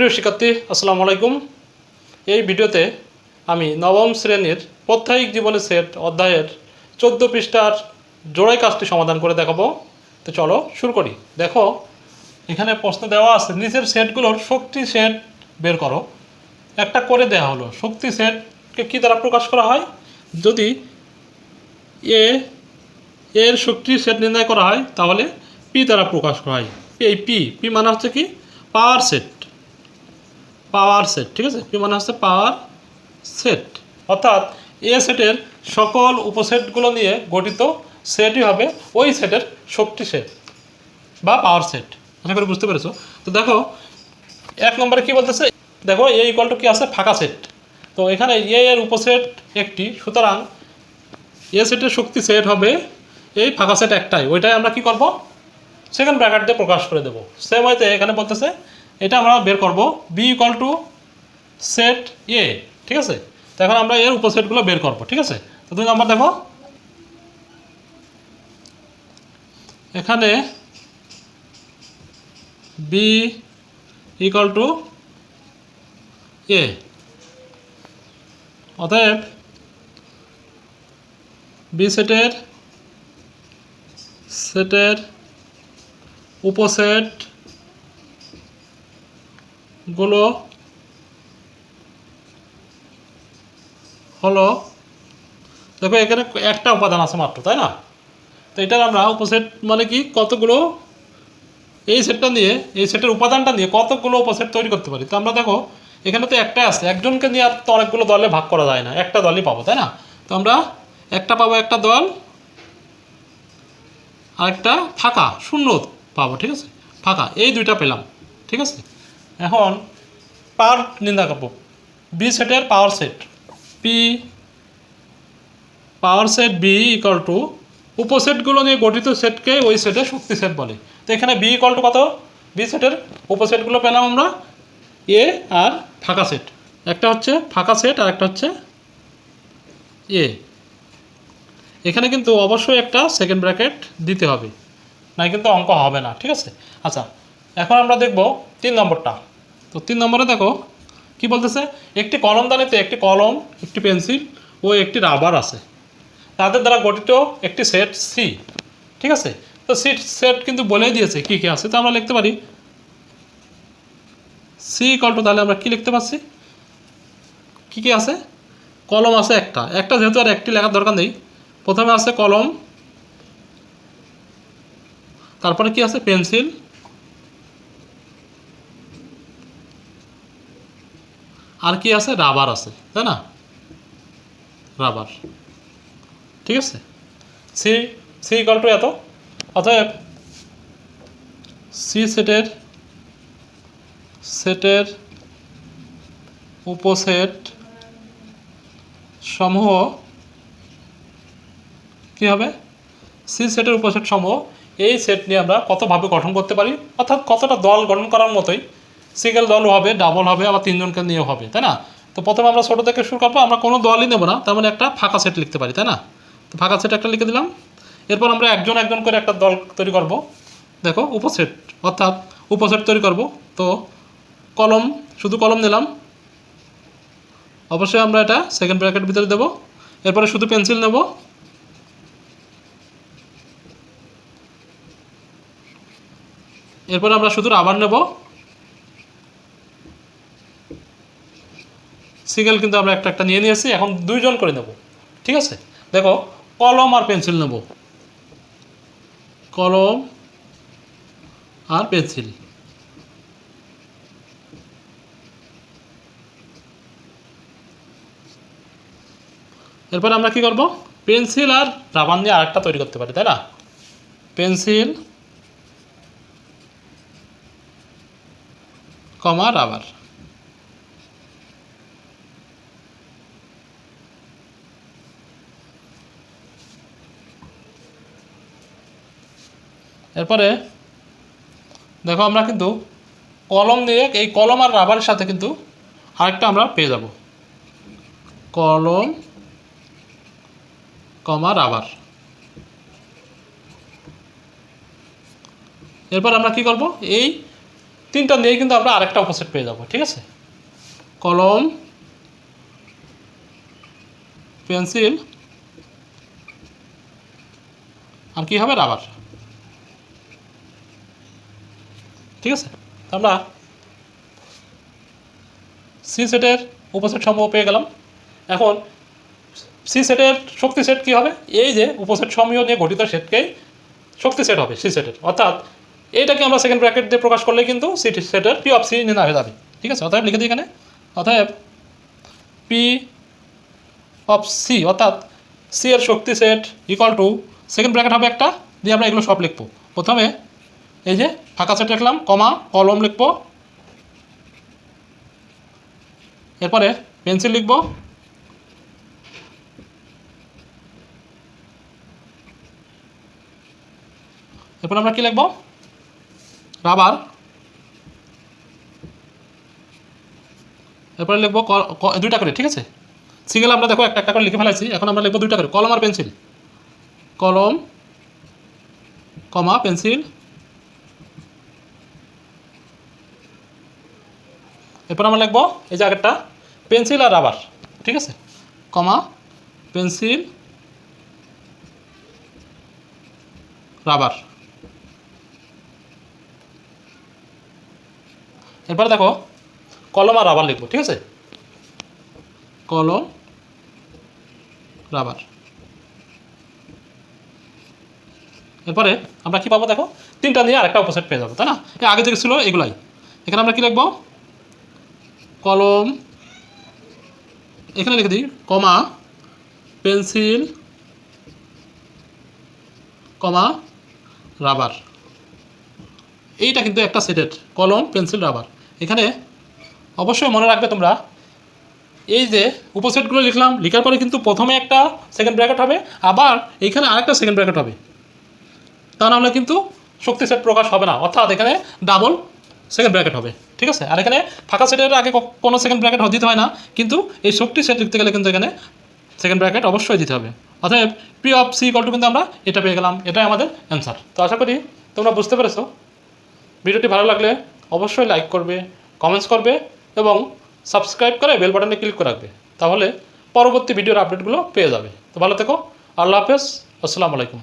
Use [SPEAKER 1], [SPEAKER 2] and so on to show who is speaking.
[SPEAKER 1] প্রিয় শিক্ষার্থী, আসসালামু আলাইকুম। এই ভিডিওতে আমি নবম শ্রেণির প্রত্যায়িক জীবনের সেট অধ্যায়ের চোদ্দ পৃষ্ঠার জোড়াই কাজটি সমাধান করে দেখাবো। তো চলো শুরু করি। দেখো, এখানে প্রশ্ন দেওয়া আছে, নিচের সেটগুলোর শক্তি সেট বের করো। একটা করে দেওয়া হলো, শক্তি সেটকে কী দ্বারা প্রকাশ করা হয়? যদি এ, এর শক্তি সেট নির্ণয় করা হয়, তাহলে পি দ্বারা প্রকাশ করা হয়। এই পি পি মানে হচ্ছে কি? Power set. পাওয়ার সেট, ঠিক আছে? পি মানে হচ্ছে পাওয়ার সেট? অর্থাৎ এ সেটের সকল উপসেটগুলো নিয়ে গঠিত সেটই হবে ওই সেটের শক্তি সেট বা পাওয়ার সেট। আশা করি বুঝতে পেরেছ? তো দেখো, এক নম্বরে কি বলতেছে? দেখো, এ ইকুয়াল টু কি আছে? ফাঁকা সেট। তো এখানে এ এর উপসেট একটি, সুতরাং এ সেটের শক্তি সেট হবে এই ফাঁকা সেট একটাই। ওইটাই আমরা কি করব? সেকেন্ড ব্র্যাকেট দিয়ে প্রকাশ করে দেবো। সেম হয়তো এখানে বলতেছে এটা আমরা বের করব B equal to set A ঠিক আছে? তো এখন আমরা এর উপসেটগুলো বের করব, ঠিক আছে? তো দুই নম্বর দেখো, এখানে বি ইকুয়াল টু এ অতএব বি সেটের সেটের উপসেট গুলো হলো, দেখো এখানে একটা উপাদান আছে মাত্র, তাই না? তো এটার আমরা উপসেট মানে কি? কতগুলো? এই সেটটা নিয়ে, এই সেটের উপাদানটা নিয়ে কতগুলো উপসেট তৈরি করতে পারি? তো আমরা দেখো, এখানে তো একটাই আছে, একজনকে নিয়ে আর তো অনেকগুলো দলে ভাগ করা যায় না, একটা দলই পাবো, তাই না? তো আমরা একটা পাবো একটা দল, আরেকটা ফাঁকা, শূন্য পাবো, ঠিক আছে? ফাঁকা, এই দুইটা পেলাম, ঠিক আছে? এখন পাওয়ার নির্ণয় করব। বি সেটের power set P power set B equal to উপসেটগুলো নিয়ে গঠিত সেটকে ওই সেটের শক্তি সেট বলে। তো এখানে বি ইকাল টু কত? বি সেটের উপসেটগুলো পেলাম আমরা এ আর ফাঁকা সেট একটা হচ্ছে ফাঁকা সেট আর একটা হচ্ছে এ এখানে কিন্তু অবশ্যই একটা সেকেন্ড ব্র্যাকেট দিতে হবে। না কিন্তু অঙ্ক হবে না, ঠিক আছে? আচ্ছা এখন আমরা দেখব তিন নম্বরটা। তো তিন নম্বরে দেখো, কি বলতেছে? একটি কলম দানিতে একটি কলম, একটি পেন্সিল ও একটি রাবার আছে। তাদের দ্বারা গঠিত একটি সেট সি ঠিক আছে? তো সিট, সেট কিন্তু বলেই দিয়েছে কী কী আছে, তো আমরা লিখতে পারি। সি কলটো তাহলে আমরা কি লিখতে পারছি? কী কী আছে? কলম আছে একটা। একটা যেহেতু আর একটি লেখার দরকার নেই, প্রথমে আছে কলম, তারপরে কি আছে? পেন্সিল আর কি আছে? রাবার আছে, তাই না? রাবার। ঠিক আছে? সি সি ইকাল টু এত? অতএব সি সেটের সেটের উপসেট সমূহ কী হবে? সি সেটের উপসেট সমূহ এই সেট নিয়ে আমরা কতভাবে গঠন করতে পারি? অর্থাৎ কতটা দল গঠন করার মতোই সিঙ্গেল দল হবে ডাবল হবে, আবার তিনজনকে নিয়েও হবে, তাই না? তো প্রথমে আমরা ছোটো থেকে শুরু করব, আমরা কোনো দলই নেব না, তার মানে একটা ফাঁকা সেট লিখতে পারি, তাই না? তো ফাঁকা সেট একটা লিখে দিলাম। এরপর আমরা একজন একজন করে একটা দল তৈরি করব। দেখো, উপসেট, অর্থাৎ উপসেট তৈরি করব। তো কলম, শুধু কলম নিলাম। অবশ্যই আমরা এটা সেকেন্ড ব্র্যাকেট ভিতরে দেবো। এরপরে শুধু পেন্সিল নেব। এরপরে আমরা শুধু রাবার নেব। সিঙ্গেল কিন্তু আমরা একটা একটা নিয়ে নিয়েছি, এখন দুইজন করে নেব। ঠিক আছে? দেখো, কলম আর পেন্সিল নেব। কলম আর পেন্সিল। এরপর আমরা কি করব? পেন্সিল আর রাবার দিয়ে আরেকটা তৈরি করতে পারি, তাই না? Pencil comma rubber. এরপরে, দেখো আমরা কিন্তু কলম দিয়ে এই কলম আর রাবারের সাথে কিন্তু আরেকটা আমরা পেয়ে যাব। কলম, কমা, রাবার। এরপর আমরা কি করব? এই তিনটা নিয়ে কিন্তু আমরা আরেকটা অপোজিট পেয়ে যাব, ঠিক আছে? কলম, পেন্সিল, আর কি হবে? রাবার। ঠিক আছে? আমরা সি সেটের উপসেট সমূহ পেয়ে গেলাম। এখন সি সেটের শক্তি সেট কী হবে? এই যে উপসেট সমূহ নিয়ে গঠিত সেটকেই শক্তি সেট হবে সি সেটের অর্থাৎ এইটাকে আমরা সেকেন্ড ব্র্যাকেট দিয়ে প্রকাশ করলে কিন্তু সি সেটের পি অফ সি নির্ণয় হয়ে যাবে। ঠিক আছে? অতএব লিখে দিই এখানে। অতএব পি অফ সি অর্থাৎ সি এর শক্তি set equal to second bracket হবে একটা, দিয়ে আমরা এগুলো সব লিখব। প্রথমে এই যে, ফাঁকা সেট লিখলাম কমা, কলম লিখব। এরপরে পেন্সিল লিখব। এরপর আমরা কি লিখব? রাবার। এরপরে লিখব দুইটা করে, ঠিক আছে? সিঙ্গেল আমরা দেখো, একটা একটা করে লিখে ফেলাইছি। এখন আমরা লিখব দুইটা করে, কলম আর পেন্সিল। কলম, কমা, পেন্সিল। এরপর আমরা লিখব এই যে আগেরটা, পেন্সিল আর রাবার, ঠিক আছে? Comma, pencil, rubber. এরপরে দেখো, কলম আর রাবার লিখব, ঠিক আছে? কলম, রাবার। এরপরে আমরা কি পাবো দেখো? তিনটা নিয়ে আরেকটা অপোজিট পেয়ে যাব, তাই না? আগে যে ছিল এগুলাই। এখানে আমরা কি লিখব? কলম, এখানে লিখে দিই, কমা, পেন্সিল, কমা, রাবার। এইটা কিন্তু একটা সেটের, কলম, পেন্সিল, রাবার। এখানে অবশ্যই মনে রাখবে তোমরা, এই যে উপসেটগুলো লিখলাম, লেখার পরে কিন্তু প্রথমে একটা সেকেন্ড ব্র্যাকেট হবে, আবার এইখানে আরেকটা সেকেন্ড ব্র্যাকেট হবে। তা নাহলে কিন্তু শক্তি সেট প্রকাশ হবে না, অর্থাৎ এখানে ডাবল সেকেন্ড ব্র্যাকেট হবে। ঠিক আছে? আর এখানে ফাঁকা সেটের আগে কোনো সেকেন্ড ব্র্যাকেট দিতে হয় না, কিন্তু এই শক্তি সেট লিখতে গেলে কিন্তু এখানে সেকেন্ড ব্র্যাকেট অবশ্যই দিতে হবে। অতএব P of C call to কিন্তু আমরা এটা পেয়ে গেলাম, এটাই আমাদের অ্যান্সার তো আশা করি তোমরা বুঝতে পেরেছ। ভিডিওটি ভালো লাগলে অবশ্যই লাইক করবে কমেন্টস করবে এবং সাবস্ক্রাইব করে বেল বাটনে ক্লিক করে রাখবে, তাহলে পরবর্তী ভিডিওর আপডেটগুলো পেয়ে যাবে। তো ভালো থেকো, আল্লাহ হাফেজ, আসসালামু আলাইকুম।